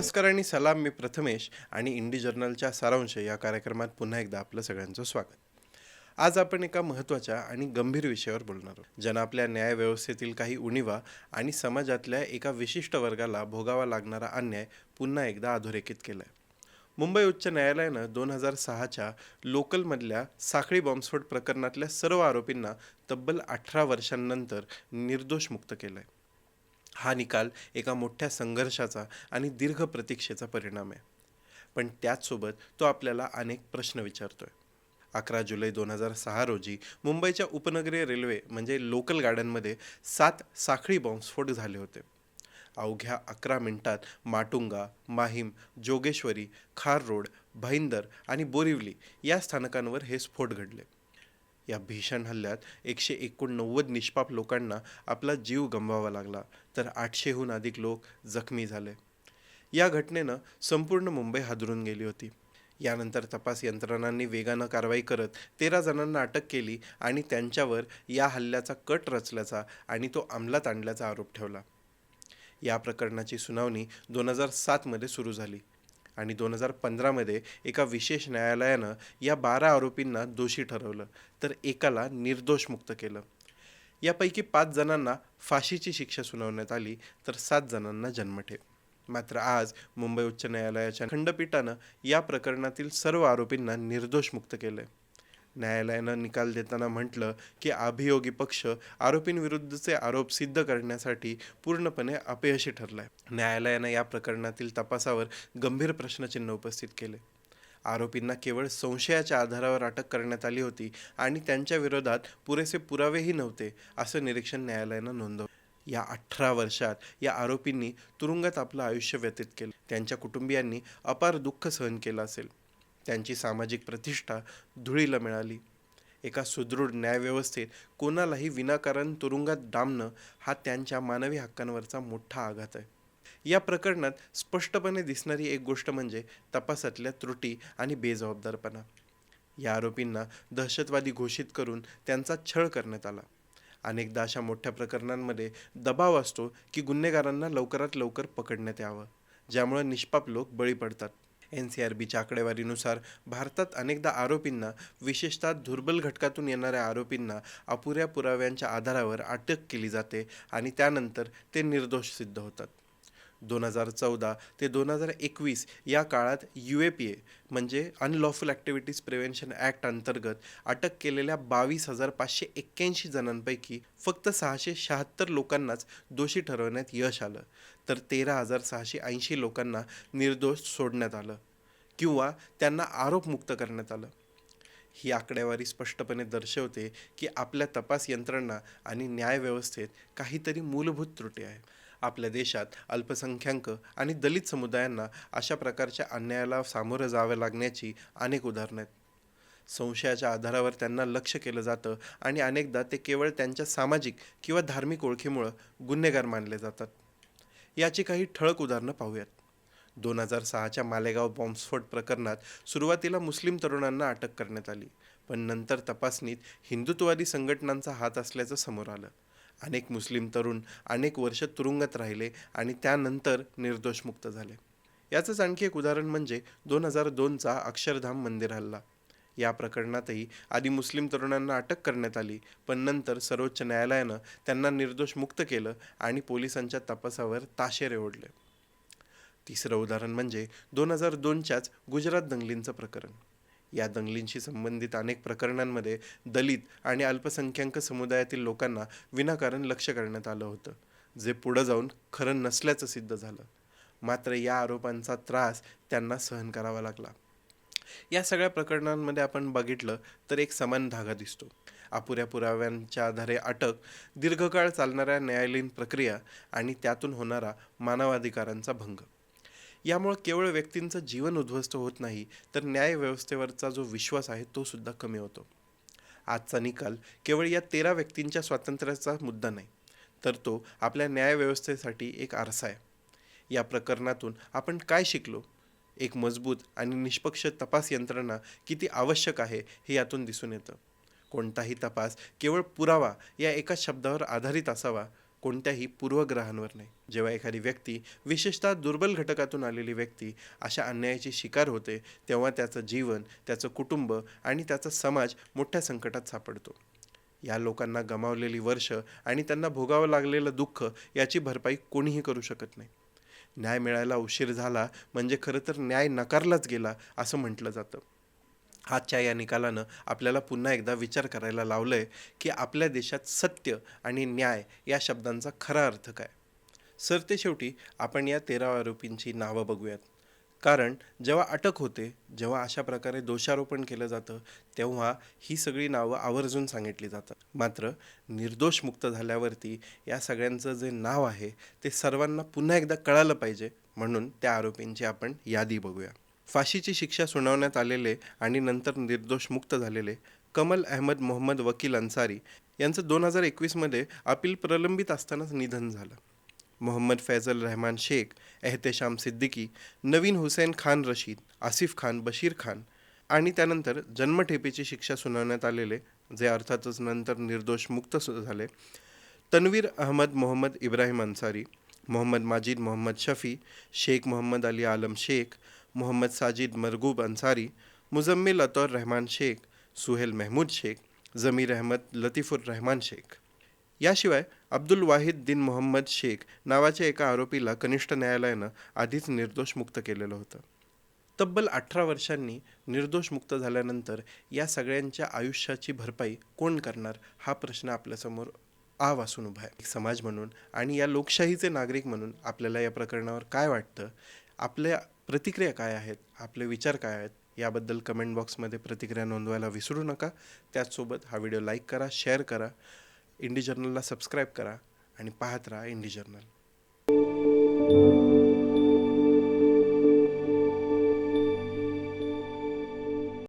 नमस्कार आणि सलाम मी प्रथमेश आणि इंडी जर्नलच्या सारांश या कार्यक्रमात पुन्हा एकदा आपलं सगळ्यांचं स्वागत. आज आपण एका महत्त्वाच्या आणि गंभीर विषयावर बोलणार आहोत ज्यानं आपल्या न्यायव्यवस्थेतील काही उणीवा आणि समाजातल्या एका विशिष्ट वर्गाला भोगावा लागणारा अन्याय पुन्हा एकदा अधोरेखित केला आहे मुंबई उच्च न्यायालयानं दोन हजार सहाच्या लोकलमधल्या साखळी बॉम्बस्फोट प्रकरणातल्या सर्व आरोपींना तब्बल अठरा वर्षांनंतर निर्दोष मुक्त केलं आहे हा निकाल एका मोठ्या संघर्षाचा आणि दीर्घ प्रतीक्षेचा परिणाम आहे. पण त्याचसोबत तो आपल्याला अनेक प्रश्न विचारतोय. अकरा जुलै दोन हजार सहा रोजी मुंबईच्या उपनगरीय रेल्वे म्हणजे लोकल गाड्यांमध्ये सात साखळी बॉम्बस्फोट झाले होते. अवघ्या अकरा मिनिटात माटुंगा माहीम जोगेश्वरी खार रोड भाईंदर आणि बोरिवली या स्थानकांवर हे स्फोट घडले. या भीषण हल्ल्यात एकशे एकोणनव्वद निष्पाप लोकांना आपला जीव गमवावा लागला तर आठशेहून अधिक लोक जखमी झाले. या घटनेनं संपूर्ण मुंबई हादरून गेली होती. यानंतर तपास यंत्रणांनी वेगानं कारवाई करत तेरा जणांना अटक केली आणि त्यांच्यावर या हल्ल्याचा कट रचल्याचा आणि तो अंमलात आणल्याचा आरोप ठेवला. या प्रकरणाची सुनावणी दोन हजार सातमध्ये सुरू झाली. आणि दोन हजार पंधरामध्ये एका विशेष न्यायालयानं या बारा आरोपींना दोषी ठरवलं तर एकाला निर्दोष मुक्त केलं. यापैकी पाच जणांना फाशीची शिक्षा सुनावण्यात आली तर सात जणांना जन्मठेप मात्र आज मुंबई उच्च न्यायालयाच्या खंडपीठानं या प्रकरणातील सर्व आरोपींना निर्दोष मुक्त केलंय. न्यायालयानं निकाल देताना म्हटलं की अभियोगी पक्ष आरोपींविरुद्धचे आरोप सिद्ध करण्यासाठी पूर्णपणे अपयशी ठरलाय. न्यायालयानं या प्रकरणातील तपासावर गंभीर प्रश्नचिन्ह उपस्थित केले. आरोपींना केवळ संशयाच्या आधारावर अटक करण्यात आली होती आणि त्यांच्या विरोधात पुरेसे पुरावेही नव्हते असं निरीक्षण न्यायालयानं नोंदवलं. या अठरा वर्षात या आरोपींनी तुरुंगात आपलं आयुष्य व्यतीत केलं. त्यांच्या कुटुंबियांनी अपार दुःख सहन केलं असेल. त्यांची सामाजिक प्रतिष्ठा धुळीला मिळाली. एका सुदृढ न्यायव्यवस्थेत कोणालाही विनाकारण तुरुंगात डांबणं हा त्यांच्या मानवी हक्कांवरचा मोठा आघात आहे. या प्रकरणात स्पष्टपणे दिसणारी एक गोष्ट म्हणजे तपासातल्या त्रुटी आणि बेजबाबदारपणा. या आरोपींना दहशतवादी घोषित करून त्यांचा छळ करण्यात आला. अनेकदा अशा मोठ्या प्रकरणांमध्ये दबाव असतो की गुन्हेगारांना लवकरात लवकर पकडण्यात यावं ज्यामुळे निष्पाप लोक बळी पडतात. एन सी आर बीच्या आकडेवारीनुसार भारतात अनेकदा आरोपींना विशेषतः दुर्बल घटकातून येणाऱ्या आरोपींना अपुऱ्या पुराव्यांच्या आधारावर अटक केली जाते आणि त्यानंतर ते निर्दोष सिद्ध होतात. दोन हजार चौदा ते दोन हजार एकवीस या काळात यू ए पी ए म्हणजे अनलॉफुल ॲक्टिव्हिटीज प्रिव्हेन्शन ॲक्ट अंतर्गत अटक केलेल्या बावीस हजार पाचशे एक्क्याऐंशी जणांपैकी फक्त सहाशे शहात्तर लोकांनाच दोषी ठरवण्यात यश आलं. तर तेरा हजार सहाशे ऐंशी लोकांना निर्दोष सोडण्यात आलं किंवा त्यांना आरोपमुक्त करण्यात आलं. ही आकडेवारी स्पष्टपणे दर्शवते की आपल्या तपास यंत्रणा आणि न्यायव्यवस्थेत काहीतरी मूलभूत त्रुटी आहे. आपल्या देशात अल्पसंख्याक आणि दलित समुदायांना अशा प्रकारच्या अन्यायाला सामोरं जावं लागण्याची अनेक उदाहरणं आहेत. संशयाच्या आधारावर त्यांना लक्ष केलं जातं आणि अनेकदा ते केवळ त्यांच्या सामाजिक किंवा धार्मिक ओळखीमुळं गुन्हेगार मानले जातात. याची काही ठळक उदाहरणं पाहूयात. दोन हजार सहाच्या मालेगाव बॉम्बस्फोट प्रकरणात सुरुवातीला मुस्लिम तरुणांना अटक करण्यात आली पण नंतर तपासणीत हिंदुत्ववादी संघटनांचा हात असल्याचं समोर आलं. अनेक मुस्लिम तरुण अनेक वर्ष तुरुंगात राहिले आणि त्यानंतर निर्दोष मुक्त झाले. याचंच आणखी एक उदाहरण म्हणजे दोन हजार दोनचा अक्षरधाम मंदिर हल्ला. या प्रकरणातही आधी मुस्लिम तरुणांना अटक करण्यात आली पण नंतर सर्वोच्च न्यायालयानं त्यांना निर्दोष मुक्त केलं आणि पोलिसांच्या तपासावर ताशेरे ओढले. तिसरं उदाहरण म्हणजे दोन हजार दोनच्याच गुजरात दंगलींचं प्रकरण. या दंगलींशी संबंधित अनेक प्रकरणांमध्ये दलित आणि अल्पसंख्याक समुदायातील लोकांना विनाकारण लक्ष करण्यात आलं होतं जे पुढं जाऊन खरं नसल्याचं सिद्ध झालं. मात्र या आरोपांचा त्रास त्यांना सहन करावा लागला. या सगळ्या प्रकरणांमध्ये आपण बघितलं तर एक समान धागा दिसतो. अपुऱ्या पुराव्यांच्या आधारे अटक दीर्घकाळ चालणाऱ्या न्यायालयीन प्रक्रिया आणि त्यातून होणारा मानवाधिकारांचा भंग. यामुळे केवळ व्यक्तींचं जीवन उद्ध्वस्त होत नाही तर न्यायव्यवस्थेवरचा जो विश्वास आहे तो सुद्धा कमी होतो. आजचा निकाल केवळ या तेरा व्यक्तींच्या स्वातंत्र्याचा मुद्दा नाही तर तो आपल्या न्यायव्यवस्थेसाठी एक आरसा आहे. या प्रकरणातून आपण काय शिकलो? एक मजबूत आणि निष्पक्ष तपास यंत्रणा किती आवश्यक आहे हे यातून दिसून येतं. कोणताही तपास केवळ पुरावा या एका शब्दावर आधारित असावा कोणत्याही पूर्वग्रहांवर नाही. जेव्हा एखादी व्यक्ती विशेषतः दुर्बल घटकातून आलेली व्यक्ती अशा अन्यायाची शिकार होते तेव्हा त्याचं जीवन त्याचं कुटुंब आणि त्याचा समाज मोठ्या संकटात सापडतो. या लोकांना गमावलेली वर्ष आणि त्यांना भोगावं लागलेलं दुःख याची भरपाई कोणीही करू शकत नाही. न्याय मिळायला उशीर झाला म्हणजे खरं तर न्याय नकारलाच गेला असं म्हटलं जातं. आजच्या या निकालानं आपल्याला पुन्हा एकदा विचार करायला लावलंय की आपल्या देशात सत्य आणि न्याय या शब्दांचा खरा अर्थ काय? सरते शेवटी आपण या तेरा आरोपींची नावं बघूयात. कारण जेव्हा अटक होते जेव्हा अशा प्रकारे दोषारोपण केलं जातं तेव्हा ही सगळी नावं आवर्जून सांगितली जातात. मात्र निर्दोष मुक्त झाल्यावरती या सगळ्यांचं जे नाव आहे ते सर्वांना पुन्हा एकदा कळालं पाहिजे म्हणून त्या आरोपींची आपण यादी बघूया. फाशीची शिक्षा सुनावण्यात आलेले आणि नंतर निर्दोष मुक्त झालेले कमल अहमद मोहम्मद वकील अन्सारी यांचं दोन हजार एकवीसमध्ये अपील प्रलंबित असतानाच निधन झालं. मोहम्मद फैजल रहमान शेख एहतेशाम सिद्दीकी नवीन हुसैन खान रशीद आसिफ खान बशीर खान आणि त्यानंतर जन्मठेपेची शिक्षा सुनावण्यात आलेले जे अर्थातच नंतर निर्दोष मुक्त झाले. तन्वीर अहमद मोहम्मद इब्राहिम अन्सारी मोहम्मद माजिद मोहम्मद शफी शेख मोहम्मद अली आलम शेख मोहम्मद साजिद मरगूब अन्सारी मुजम्मिल अतौर रहमान शेख सुहेल महमूद शेख जमीर अहमद लतीफुर रहमान शेख। याशिवाय अब्दुल वाहिद दिन मोहम्मद शेख नावाच्या एका आरोपीला कनिष्ठ न्यायालयानं आधीच निर्दोष मुक्त केलेलं होतं. तब्बल अठरा वर्षांनी निर्दोष मुक्त झाल्यानंतर या सगळ्यांच्या आयुष्याची भरपाई कोण करणार हा प्रश्न आपल्यासमोर आ वासून उभा आहे. समाज म्हणून आणि या लोकशाहीचे नागरिक म्हणून आपल्याला या प्रकरणावर काय वाटतं? आपल्या प्रतिक्रिया काय आहेत? आपले विचार काय आहेत? याबद्दल कमेंट बॉक्समध्ये प्रतिक्रिया नोंदवायला विसरू नका. त्याचसोबत हा व्हिडिओ लाईक करा शेअर करा. इंडी जर्नलला सबस्क्राईब करा आणि पाहत राहा इंडी जर्नल